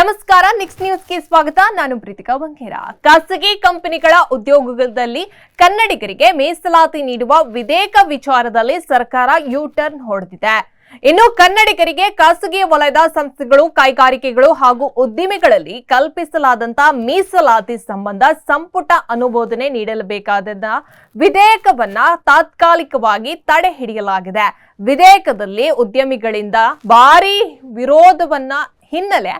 ನಮಸ್ಕಾರ ನೆಕ್ಸ್ಟ್ ನ್ಯೂಸ್ಗೆ ಸ್ವಾಗತ. ನಾನು ಪ್ರೀತಿಕಾ ಬಂಗೇರ. ಖಾಸಗಿ ಕಂಪನಿಗಳ ಉದ್ಯೋಗದಲ್ಲಿ ಕನ್ನಡಿಗರಿಗೆ ಮೀಸಲಾತಿ ನೀಡುವ ವಿಧೇಯಕ ವಿಚಾರದಲ್ಲಿ ಸರ್ಕಾರ ಯು ಟರ್ನ್ ಹೊಡೆದಿದೆ. ಇನ್ನು ಕನ್ನಡಿಗರಿಗೆ ಖಾಸಗಿ ವಲಯದ ಸಂಸ್ಥೆಗಳು, ಕೈಗಾರಿಕೆಗಳು ಹಾಗೂ ಉದ್ದಿಮೆಗಳಲ್ಲಿ ಕಲ್ಪಿಸಲಾದಂತ ಮೀಸಲಾತಿ ಸಂಬಂಧ ಸಂಪುಟ ಅನುಮೋದನೆ ನೀಡಲಬೇಕಾದ ವಿಧೇಯಕವನ್ನ ತಾತ್ಕಾಲಿಕವಾಗಿ ತಡೆ ಹಿಡಿಯಲಾಗಿದೆ. ವಿಧೇಯಕದಲ್ಲಿ ಉದ್ಯಮಿಗಳಿಂದ ಭಾರಿ ವಿರೋಧವನ್ನ ಹಿನ್ನೆಲೆ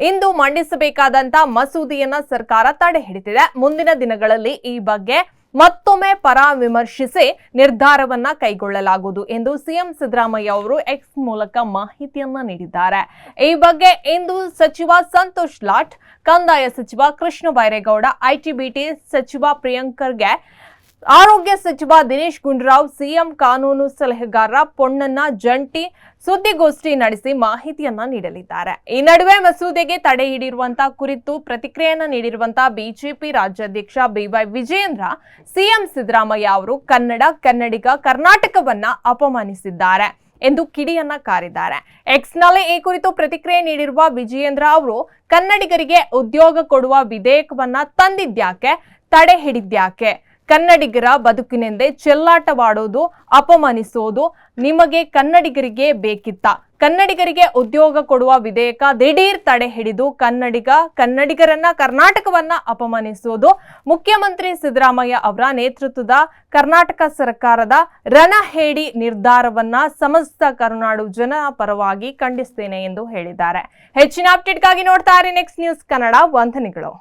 ಇಂದು ಮಂಡಿಸಬೇಕಾದಂತ ಮಸೂದೆಯನ್ನ ಸರ್ಕಾರ ತಡೆ ಹಿಡಿದಿದೆ. ಮುಂದಿನ ದಿನಗಳಲ್ಲಿ ಈ ಬಗ್ಗೆ ಮತ್ತೊಮ್ಮೆ ಪರಾಮರ್ಶಿಸಿ ನಿರ್ಧಾರವನ್ನ ಕೈಗೊಳ್ಳಲಾಗುವುದು ಎಂದು ಸಿಎಂ ಸಿದ್ದರಾಮಯ್ಯ ಅವರು ಎಕ್ಸ್ ಮೂಲಕ ಮಾಹಿತಿಯನ್ನ ನೀಡಿದ್ದಾರೆ. ಈ ಬಗ್ಗೆ ಇಂದು ಸಚಿವ ಸಂತೋಷ್ ಲಾಟ್ ಕಂದಾಯ ಸಚಿವ ಕೃಷ್ಣ ಬೈರೇಗೌಡ ಐಟಿಬಿಟಿ ಸಚಿವ ಪ್ರಿಯಾಂಕರ್ಗೆ ಆರೋಗ್ಯ ಸಚಿವ ದಿನೇಶ್ ಗುಂಡೂರಾವ್ ಸಿಎಂ ಕಾನೂನು ಸಲಹೆಗಾರ ಪೊಣ್ಣನ್ನ ಜಂಟಿ ಸುದ್ದಿಗೋಷ್ಠಿ ನಡೆಸಿ ಮಾಹಿತಿಯನ್ನ ನೀಡಲಿದ್ದಾರೆ. ಈ ನಡುವೆ ಮಸೂದೆಗೆ ತಡೆ ಹಿಡಿರುವಂತಹ ಕುರಿತು ಪ್ರತಿಕ್ರಿಯೆಯನ್ನ ನೀಡಿರುವಂತಹ ಬಿಜೆಪಿ ರಾಜ್ಯಾಧ್ಯಕ್ಷ B Y Vijayendra, CM Siddaramaiah ಅವರು ಕನ್ನಡ, ಕನ್ನಡಿಗ ಕರ್ನಾಟಕವನ್ನ ಅಪಮಾನಿಸಿದ್ದಾರೆ ಎಂದು ಕಿಡಿಯನ್ನ ಕಾರಿದ್ದಾರೆ. ಎಕ್ಸ್ನಲ್ಲಿ ಈ ಕುರಿತು ಪ್ರತಿಕ್ರಿಯೆ ನೀಡಿರುವ ವಿಜಯೇಂದ್ರ ಅವರು, ಕನ್ನಡಿಗರಿಗೆ ಉದ್ಯೋಗ ಕೊಡುವ ವಿಧೇಯಕವನ್ನ ತಂದಿದ್ಯಾಕೆ ತಡೆ ಹಿಡಿದ್ಯಾಕೆ ಕನ್ನಡಿಗರ ಬದುಕಿನೆಂದೇ ಚೆಲ್ಲಾಟವಾಡೋದು, ಅಪಮಾನಿಸೋದು ನಿಮಗೆ ಕನ್ನಡಿಗರಿಗೆ ಬೇಕಿತ್ತ. ಕನ್ನಡಿಗರಿಗೆ ಉದ್ಯೋಗ ಕೊಡುವ ವಿಧೇಯಕ ದಿಢೀರ್ ತಡೆ ಹಿಡಿದು ಕನ್ನಡಿಗ ಕನ್ನಡಿಗರನ್ನ, ಕರ್ನಾಟಕವನ್ನ ಅಪಮಾನಿಸುವುದು ಮುಖ್ಯಮಂತ್ರಿ ಸಿದ್ದರಾಮಯ್ಯ ಅವರ ನೇತೃತ್ವದ ಕರ್ನಾಟಕ ಸರ್ಕಾರದ ರಣಹೇಡಿ ನಿರ್ಧಾರವನ್ನ ಸಮಸ್ತ ಕರುನಾಡು ಜನ ಪರವಾಗಿ ಖಂಡಿಸ್ತೇನೆ ಎಂದು ಹೇಳಿದ್ದಾರೆ. ಹೆಚ್ಚಿನ ಅಪ್ಡೇಟ್ಗಾಗಿ ನೋಡ್ತಾ ಇರಿ ನೆಕ್ಸ್ಟ್ ನ್ಯೂಸ್ ಕನ್ನಡ ವಂದನೆಗಳು.